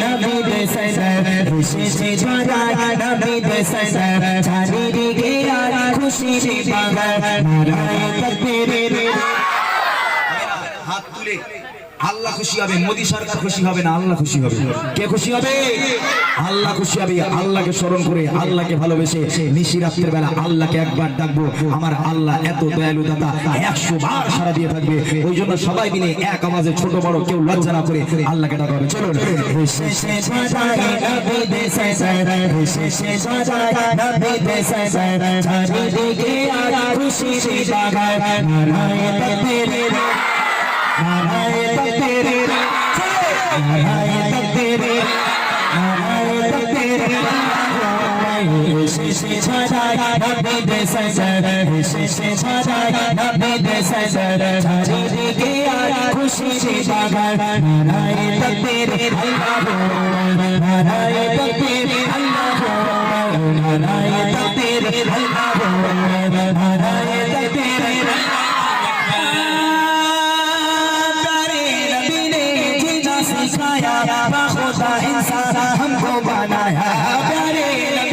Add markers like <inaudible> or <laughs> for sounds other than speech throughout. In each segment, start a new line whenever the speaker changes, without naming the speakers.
নবী তকবীর
হাত তুলে আল্লাহ খুশি হবে, মোদী সরকার খুশি হবে না আল্লাহ খুশি হবে? কে খুশি হবে? আল্লাহ খুশি হবে, আল্লাহকে স্মরণ করে, আল্লাহকে ভালোবেসে নিশি রাত্রের বেলা আল্লাহকে একবার ডাকবো। আমার আল্লাহ এত দয়ালু দাতা একশো বার সারা দিয়ে থাকবে। ওই জন্য সবাই মিলে এক আওয়াজে ছোট, বড় কেউ লজ্জা না করে আল্লাহকে ডাকা হবে। চলুন।
এসেছে চারিদিকে আর নারায় তকবীর আল্লাহু নারায় তকবীর আল্লাহু নারায় তকবীর আল্লাহু जीना सिखाया खुदा इंसान हमको बनाया प्यारे नबी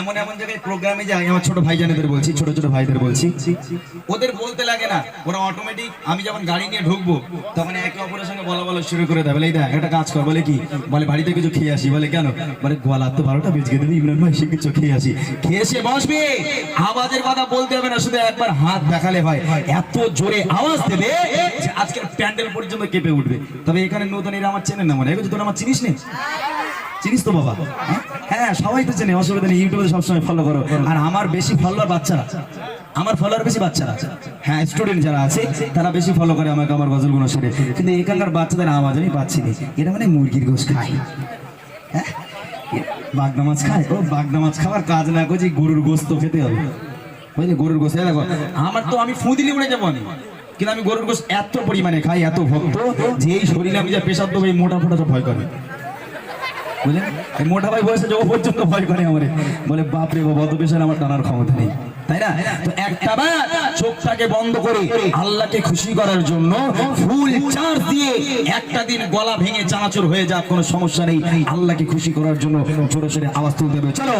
এমন এমন জায়গায় প্রোগ্রামে যাই, আমার ছোট ভাইজানেদের বলছি, ছোট ছোট ভাইদের বলছি। ওদের বলতে লাগে না, ওরা অটোমেটিক আমি যখন গাড়ি নিয়ে ঢুকবো, তখন একে অপরের সঙ্গে বলা বলা শুরু করে দেয়, বলে দেখ, একটা কাজ কর, বলে কি? বলে, বাড়িতে কিছু খেয়ে আসি, বলে, কেন? বলে গোয়ালা তো বারোটা বেজকে দেবে ইমরান ভাই সে কিছু খেয়ে আসি। খেয়ে এসে বসবে। আওয়াজের কথা বলতে হবে না, শুধু একবার হাত দেখালে হয়। এত জোরে আওয়াজ দেবে আজকের প্যান্ডেল পর্যন্ত কেঁপে উঠবে। তবে এখানে নতুন এরা আমার চেনেন না মনে হয়। তোর আমার চিনিস নেই চিনিস তো বাবা? হ্যাঁ? সবাই তো চেনে, অসুবিধা নেই, ইউটিউবে সবসময় ফলো করো। আর আমার বেশি ফলোয়ার বাচ্চারা, আমার ফলোয়ার বেশি বাচ্চারা। হ্যাঁ স্টুডেন্ট যারা আছে, তারা বেশি ফলো করে আমাকে, আমার গজলগুলো শুনে। কিন্তু এখানকার বাচ্চাদের আওয়াজ আমি পাচ্ছি না। এটা মানে মুরগির গোশ খায়। হ্যাঁ? বাগদা মাছ খায়। ও বাগদা মাছ খাওয়ার কাজ না করছি গরুর গোস্ত খেতে হবে। বুঝলি গরুর গোস্ত দেখো, আমার তো আমি ফু দিলে উড়ে যাব আমি। কিন্তু আমি গরুর গোস্ত এত পরিমাণে খাই, এত ভক্ত যে এই শরীরে আমি যা পেশাব দেবো, এই মোটা ফোটা ভয় করে। বুঝলেন এই মোটা ভাই বয়সে যে পর্যন্ত ভয় করে আমারে। বলে, বাপ রে বাবা অত পেশার আমার টানার ক্ষমতা নেই। তাই না? তো একটা বার চোখটাকে বন্ধ করে আল্লাহকে খুশি করার জন্য ফুল চার্জ দিয়ে একটা দিন গলা ভেঙে চানাচুর হয়ে যাক, কোনো সমস্যা নেই। আল্লাহকে খুশি করার জন্য জোরে সোরে আওয়াজ তুলতে হবে। চলো।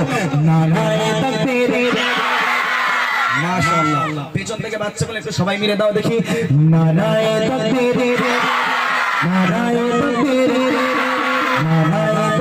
মাশাআল্লাহ। পেছন থেকে বাচ্চা বলে একটু সবাই মিলে দাও দেখি।
নারায় তকবীর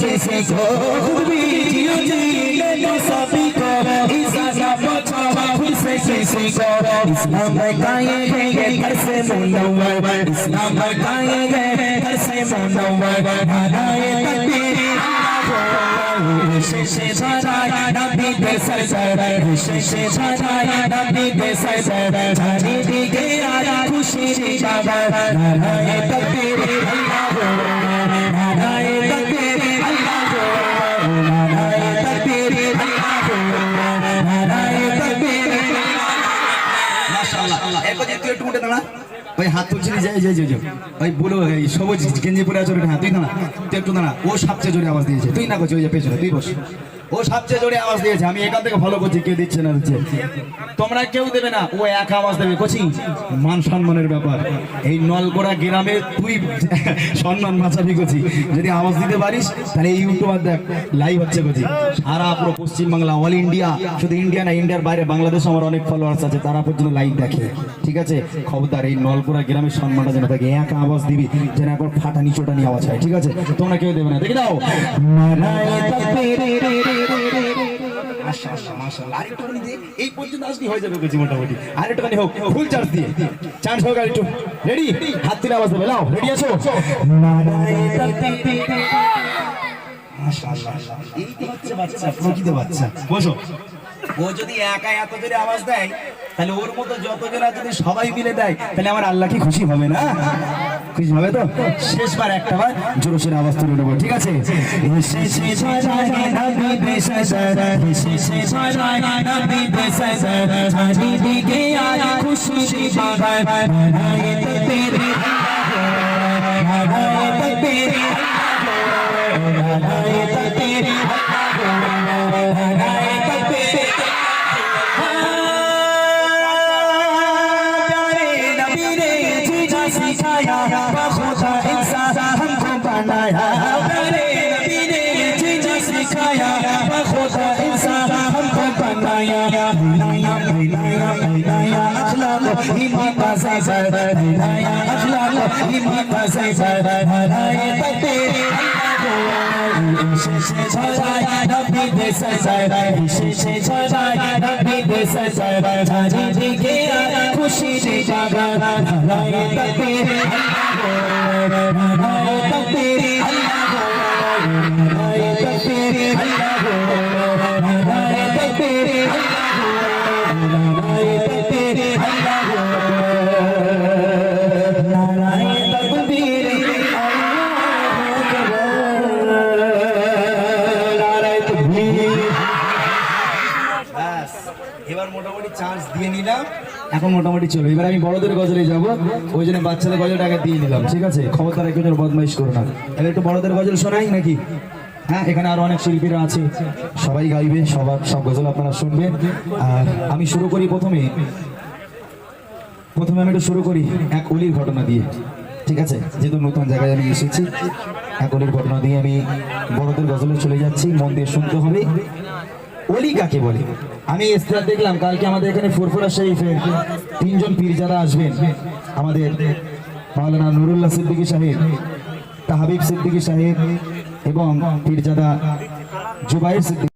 से सीखो खुद भी जियो जीने दो सभी को। इसाना बचावा खुद से से सीखो इस्लाम बताएँगे ये घर से मुनव्वर। इस्लाम बताएँगे ये घर से मुनव्वर। बनाए तकबीर से सजाया नबी पे सर सर से सजाया नबी पे सर सर
जानी दी गया खुशी की खबर बनाए तकबीर হাত তুলছিলি যাই যাই যাই। ওই বলো এই সবুজ গেঞ্জি পরে আছো হ্যাঁ তুই না তুই একটু দাঁড়া। ও সবচেয়ে জোরে আওয়াজ দিয়েছে। তুই না করছিস, ওই যে পেছনে, তুই বস। ও সবচেয়ে জোরে আওয়াজ দিয়েছে। আমি এখান থেকে ফলো করছি, কে দিচ্ছে না দিচ্ছে। তোমরা কেউ দেবে না, ও এক আওয়াজ দেবে। কোচি, মান সম্মানের ব্যাপার। এই নলগোড়া গ্রামে তুই <laughs> সম্মান বাঁচাবি কোচি। যদি আওয়াজ দিতে পারিস, তাহলে এই ইউটিউবার দেখ লাইভ হচ্ছে কোচি। সারা পুরো পশ্চিমবাংলা অল ইন্ডিয়া শুধু ইন্ডিয়া না ইন্ডিয়ার বাইরে বাংলাদেশ আমার অনেক ফলোয়ার্স আছে, তারা পর্যন্ত লাইভ দেখে। ঠিক আছে? খবরদার, এই নলগোড়া গ্রামের সম্মানটা যেন থাকে এক আওয়াজ দিবি, যেন একবার ফাটা নিচোটা নিয়ে আওয়াজ হয়। ঠিক আছে? তোমরা কেউ দেবে না। দেখে দাও হয়ে হাত তুলে আওয়াজ দেবে নাও রেডি আছো ও যদি একা এত জোরে আওয়াজ দেয় তাহলে ওর মতো যত জোড়া যদি সবাই মিলে দেয় তাহলে আমার আল্লাহ কি খুশি হবে না খুশি হবে তো শেষবার একটা বার জোরসের অবস্থা তুলে নেব ঠিক আছে শেষে सिखाया बखुदा इंसान हमको बनाया प्यारे नबी ने जीना सिखाया बखुदा इंसान हमको बनाया बनाया बनाया बनाया अखलाक ईमान का सफर बनाया अखलाक ईमान का सफर बनाए तकबीर শেষে ছড়ায় নবী দে সজায় শেষে ছড়ায় নবী দে সজায় চারিদিকে খুশি রে জাগা নারায়ে তাকবীর এবার মোটামুটি চান্স দিয়ে নিলাম। এখন মোটামুটি চলো, এবার আমি বড়দের গজলে যাব। ওই জন্য বাচ্চাদের গজলটা আগে দিয়ে নিলাম, ঠিক আছে? খবরদার একটু যেন বদমাইশ করো না। এবার একটু বড়দের গজল শোনাই নাকি? হ্যাঁ এখানে আরও অনেক শিল্পীরা আছে। সবাই গাইবে, সবার সব গজল আপনারা শুনবেন। আর আমি শুরু করি প্রথমে। প্রথমে আমি একটু শুরু করি এক অলির ঘটনা দিয়ে, ঠিক আছে? যেহেতু নতুন জায়গায় আমি এসেছি, এক অলির ঘটনা দিয়ে আমি বড়দের গজলে চলে যাচ্ছি। মন দিয়ে শুনতে হবে। অলি কাকে বলে? আমি ইস্তার দেখলাম, কালকে আমাদের এখানে ফুরফুরা শরীফের তিনজন পীর যারা আসবেন, আমাদের মাওলানা নুরুল্লাহ সিদ্দিকী সাহেব, তাহাবিব সিদ্দিকী সাহেব এবং পীরজাদা জুবাইর সিদ্দিকী